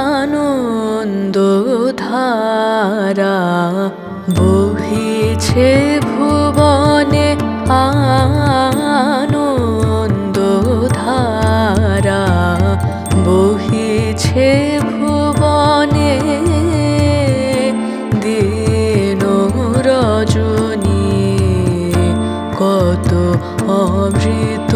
আনন্দ ধারা বহিছে ভুবনে আনন্দ ধারা বহিছে ভুবনে দিন রজনী কত অমৃত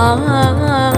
ah,